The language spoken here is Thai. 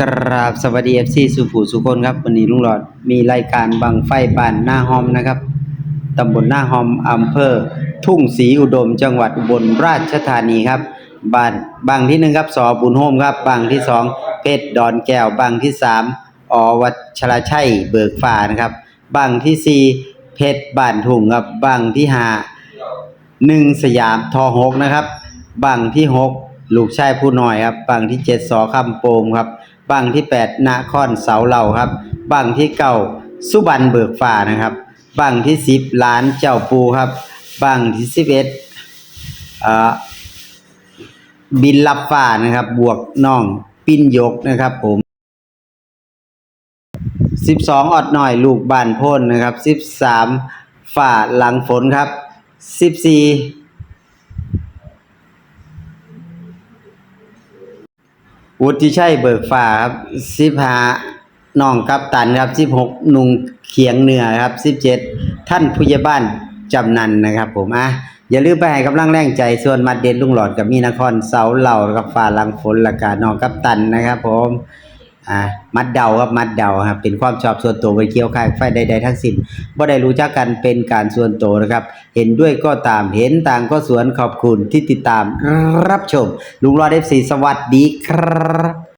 กราบสวัสดีเอฟซีสุภูสุคนครับ วันนี้ลุงหลอดมีรายการบังไฟบ้านหน้าหอมนะครับตำบลหน้าหอมอำเภอ ทุ่งศรีอุดม จังหวัดอุบลราชธานีครับบ้านบางที่หนึ่งครับสอบุญโฮมครับบางที่สองเพชรดอนแก้วบางที่สามอวัชรชัยเบิกฟ้านะครับบางที่สี่เพชรบ้านทุ่งครับบางที่ห้าหนึ่งสยามทอหกนะครับบังที่หก ลูกชายผู้น้อยครับบังที่เจ็ดสอคำโปมครับบังที่แปดนาคอนเสาเหล่าครับบังที่เก้าสุบันเบิกฟ้านะครับบังที่สิบล้านเจ้าปูครับบังที่สิบเอ็ดบินลับฟ้านะครับ บวกน้องปิ้นยกนะครับผมสิบสองออดหน่อยลูกบานพ่นนะครับสิบสามฝ่าหลังฝนครับสิบสี่ วุฒิชัยเบิกฝ่าครับสิบห้าน้องกัปตันครับสิบหกนุงเขียงเหนือครับสิบเจ็ดท่านผู้ใหญ่บ้านจำนันนะครับ ผมอะอย่าลืมไปให้กำลังแรงใจส่วนมัดเด็ดลุงหลอดกับมีนครเสาเหล่ากับฝ่าลังฝนละกาน้องกัปตันนะครับ ผม อ่ามัดเดาครับมัดเดาครับเป็นความชอบส่วนตัวไปเกี่ยวข้างไฟใดๆทั้งสิ้นบ่ได้รู้จักกันเป็นการส่วนตัวนะครับ เห็นด้วยก็ตามเห็นต่างก็สวนขอบคุณที่ติดตามรับชม ลุงรอดเอฟซีสวัสดีครับ